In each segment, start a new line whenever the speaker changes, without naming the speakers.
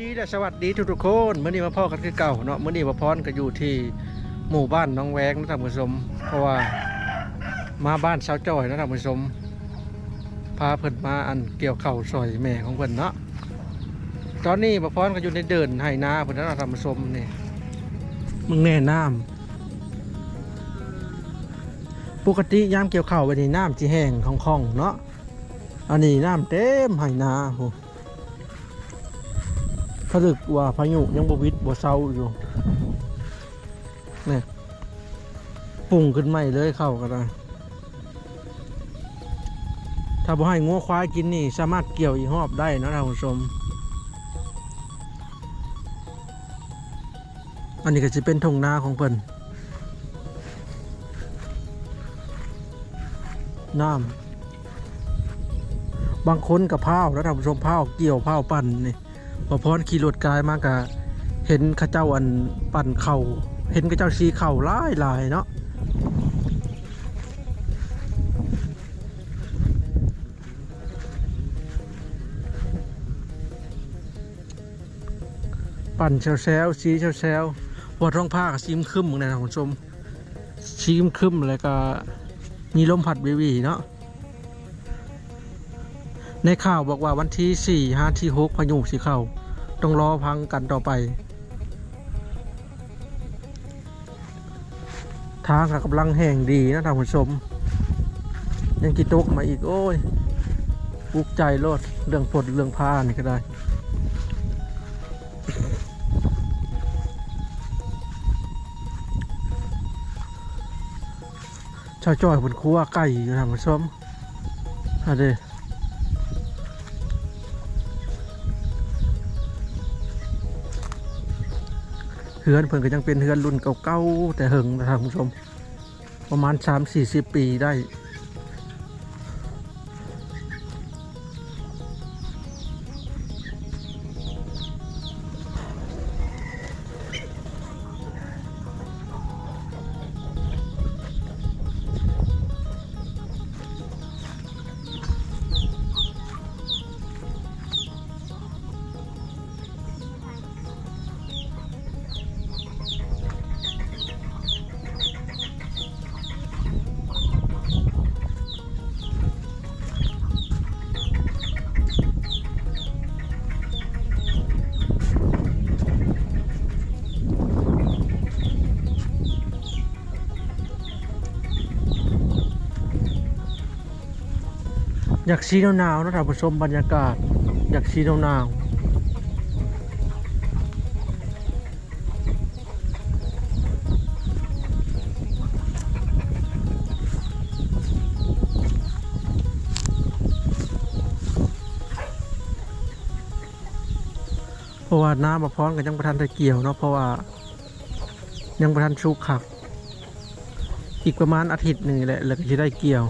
ดีและสวัสดีทุกๆคนเมื่อนี้มาพ่อกันคือเก่าเนาะเมื่อนี้มาพรก็อยู่ที่หมู่บ้านน้องแวงนะท่านผู้ชมเพราะว่ามาบ้านสาวจอยนะท่านผู้ชมพาเพิ่นมาอันเกี่ยวเข่าวซอยแม่ของเพิ่นเนาะตอนนี้มาพรก็อยู่ในเดินไห้นาเพิ่นนะท่านผู้ชมนี่มึงแน่น้ำปกติยามเกี่ยวเข่าวไปนี่น้ำจีแห้งของคองๆเนาะอันนี้น้ำเต็มไห้นาโห ผลึกว่าพายุยังบวิดบ่เศร้าอยู่นี่ปุ่งขึ้นใหม่เลยเข้าก็ได้ถ้าบ่ให้งัวควายกินนี่ สามารถเกี่ยวอีกรอบได้นะท่านผู้ชม อันนี้ก็จะเป็นทงนาของเพิ่นน้ำบางคนกับพ้าแล้วท่านผู้ชมพ้าเกี่ยวพ้าปั่นนี่ พอพรขี่รถกายมากะเห็นข้าเจ้าอันปั่นเข่า เห็นข้าเจ้าซีเข่าลายลายเนาะปั่นเซลเซลซีเซลเซลวัดท้องผ้ากับซีมคึมเนะท่านผู้ชมซีมคึมแล้วก็มีลมพัดวิวีเนาะ ในข่าวบอกว่าวันที่4 5ที่6พายุสิเข้า ต้องรอพังกันต่อไป ทางกำลังแห่งดีนะท่านผู้ชม ยังกิตกมาอีกโอ้ยปุกใจโลดเรื่องฝนเรื่องผ้านี่ก็ได้ ชาวจ้อยบนครัวไก่อยู่ท่านผู้ชมอะเด เฮือนเพิ่นก็ยังเป็นเฮือนรุ่นเก่าๆแต่เหิงนะครับคุณผู้ชม ประมาณ 3-40 ปีได้ อยากสีหนาวๆนะท่านผู้ชมบรรยากาศ อยากสีหนาวๆเพราะว่าน้ำมาพร้อนกับยังประทันตะเกี่ยวเนาะเพราะว่ายังประทันชุกขัก อีกประมาณอาทิตย์หนึ่งแหละแล้วก็จะได้เกี่ยว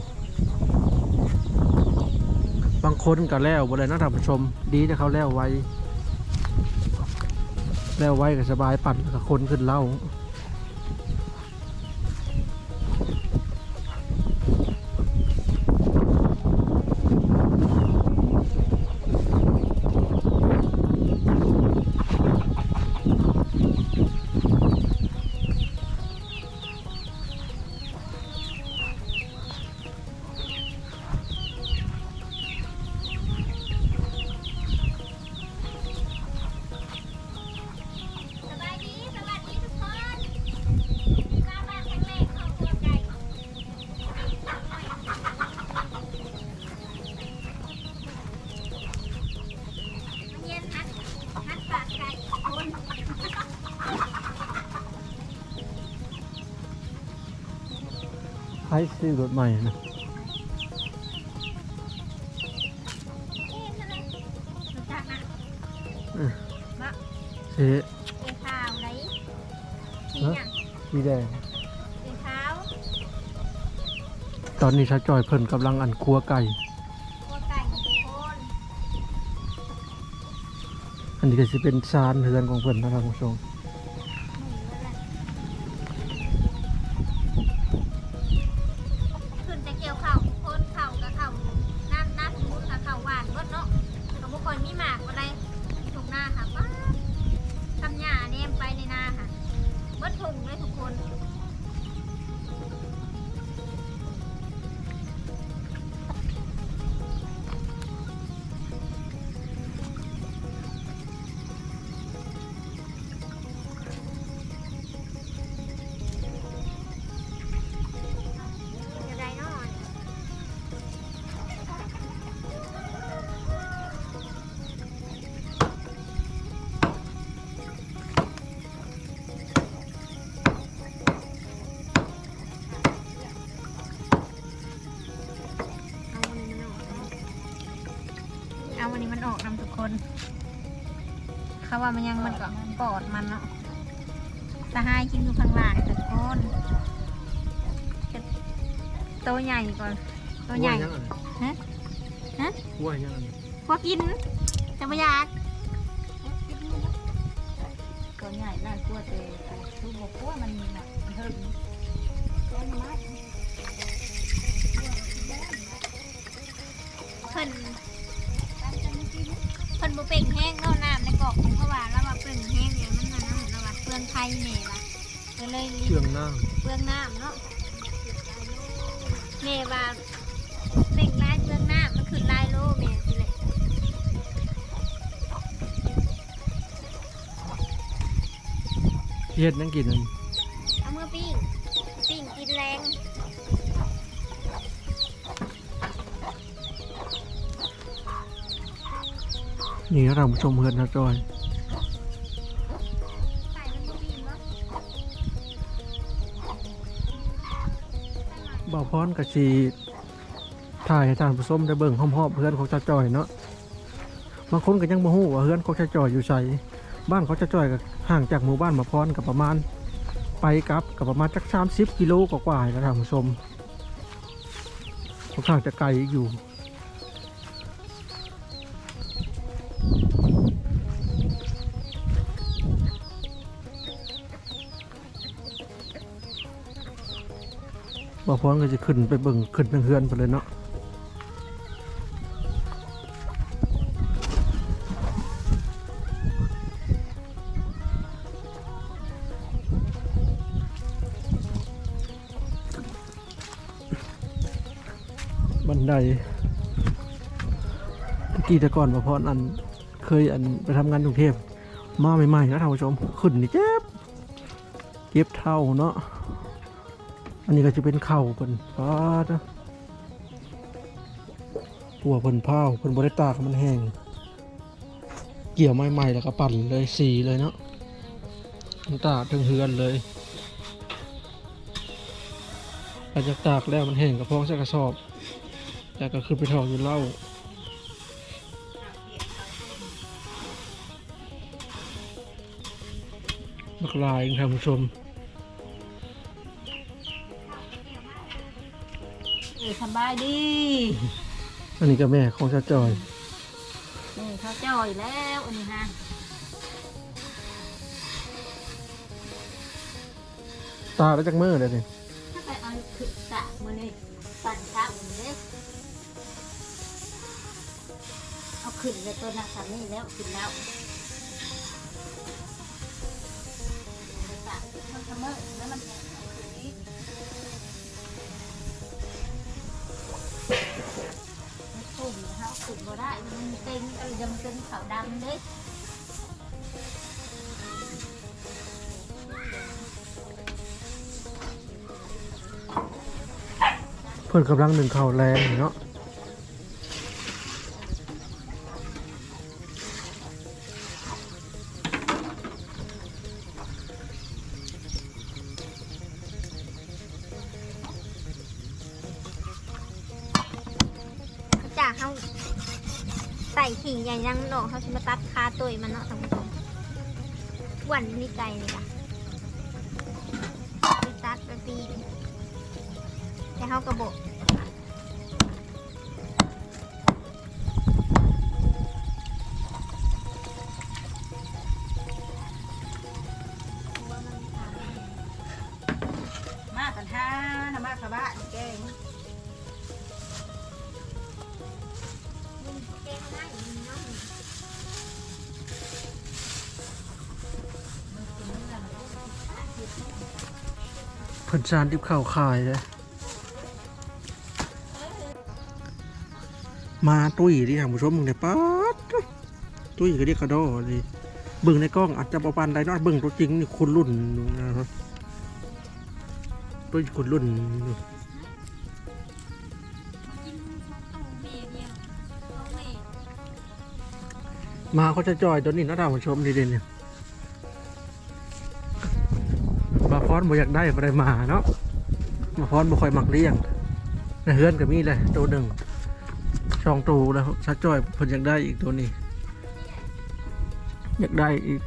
บางคนก็แล้วบ่เลยนะท่านผู้ชม ดีที่เขาแล้วไว้ แล้วไว้ก็สบายปั่นกับคนขึ้นเล่า ให้ซื้อรถใหม่นะ
นี่ใช่ไหมรู้จักนะมะ
เอ๊ะ
เกขาวไหนสีหยัง
สีแดง
เกขาว
ตอนนี้ชาจอยเพิ่นกำลังอันครัวไก่
ครัวไก่ทุกคน
อันนี้ก็จะเป็นซานเฮือนของเพิ่นนะท่านผู้ชม
คนเขาว่ามันยังมันก็ปอดมันเนาะสหายกินอยู่ข้างล่างทุกคนจะโตวใหญ่ก่อนโตวใหญ่ฮะฮะ
วัวยังไง
พวกกินจะไม่อยาก
ตัวใหญ่น่ากลัวแต่ทุกบอกว่ามันหนักมันเฮิร์
เพิ่นเพิ่น บ่เป่งแห้งเนาน้ำในกอกเพราะว่าเราว่าเป่งแห้งเนี่ยมันน่ะน้ำเราว่าเปลืองไทยแม่ล่ะก็เลย
เครื่องน้
เปลืองน้ำเนาะแม่ว่าเป่งลายเปลืองน้ำมันขึ้นลายโลแม่สิเลย
เฮ็ดนั่งกินนั่น
นี่
ครับท่านผู้ชมเฮือนนะจอย
ใส่มันบ่ปิ้งเนาะ
บ่าวพรกับชีถ่ายให้ท่านผู้ชมได้เบิ่งห้อมๆเฮือนของจ้าจอยเนาะบางคนก็ยังบ่ฮู้ว่าเฮือนของจ้าจอยอยู่ไสบ้านเของจ้าจอยก็ห่างจากหมู่บ้านบ่าพรก็ประมาณ ไปกลับก็ประมาณจัก30กิโลกว่าๆนะท่านผู้ชมค่อนข้างจะไกลอยู่ บ่าวพรก็จะขึ้นไปเบิ่งขึ้นทางเฮือนไปเลยเนาะบันไดตะกี้ต่ก่อนบ่าวพรอันเคยอันไปทำงานกรุงเทพมาใหม่ๆนะท่านผู้ชมขึ้นนี่เจ็บเจ็บเท่าเนาะ อันนี้ก็จะเป็นเข่าเพิ่นฟ้าจ้ะหัวเพิ่นเผาเพิ่นบริตากมันแห้ง เกี่ยวใหม่ๆแล้วก็ปั่นเลยสีเลยเนาะมันตากถึงเฮือนเลยหลังจากตากแล้วมันแห้งก็พองใส่กระสอบ แล้วก็คือไปถอกอยู่เล้าบักลายท่านผู้ชม
ออสบายดี
อันนี้ก็แม่ของชาจอย
นี่เขาจ่อยแล้วอันนี้ฮะ
ตาแล้วจากมือเลยนี่
ถ้าไปเอาขึ้นตะมือนี่ปั่นชักมือเด้เอาขึ้นเลยตัวนักสามีแล้วขึ้นแล้วตะมันเสมอแล้วมัน บ่ได้มันเต็งก็เลยจะมันเต็งขาวดำเด้
เพื่อนกำลังหนึ่งเข่าวแรงเนาะ
ส่ขิงใหญ่ยังมันออกเขาจะมาตัดคาตัวมันเนาะท่านผู้ชมวันนี่ใจเลยจ้ะไปตัดไปปีแต่เขากระบอก
น
ซานทิบข้าวขายเลย มาตุ้ยที่ท่านผู้ชมมึงเนี่ยป๊ดตุ้ยก็เรียกกระโดดเลยเบิ่งในกล้องอาจจะประปันไดนอตเบิ่งตัวจริงนี่คุณรุ่นนะครับตุ้ยคุณรุ่นมาเขาจะจอยตัวนี้นะท่านผู้ชมดีเด่นเนี่ย บ่อยากได้บ่ได้มาเนาะมาพรบ่ค่อยมักเลี้ยงในเฮือนก็มีเลยตัวหนึ่งช่องตูแล้วชัดจอยเพิ่นอยากได้อีกตัวนี้ อยากได้อีก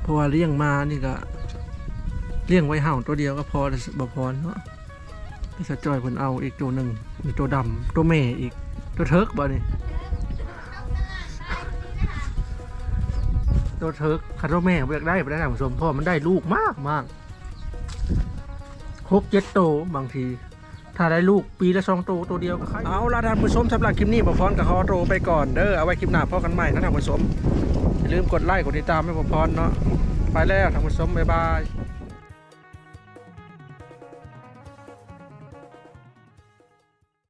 เพราะว่าเลี้ยงมานี่ก็เลี้ยงไว้ห่าตัวเดียวก็พอแต่บ่พอเนาะพี่ชัดจอยเพิ่นเอาอีกตัวหนึ่งมีตัวดำตัวแม่อีกตัวเทิร์กบ่นี่ ตัวเทิร์กคาร์โรแม่อยากได้ไปได้ท่านผู้ชมพ่อมันได้ลูกมากมากหกเจ็ดโตวบางทีถ้าได้ลูกปีละสองโตวตัวเดียวก็ค่เอาละท่านผู้ชมสำหรับคลิปนี้ผมพรกับคอโตไปก่อนเด้อเอาไว้คลิปหน้าพอกันใหม่นะท่านผู้ชมอย่าลืมกดไลค์กดติดตามให้ผมพรเนาะไปแล้วท่านผู้ชมบ๊ายบาย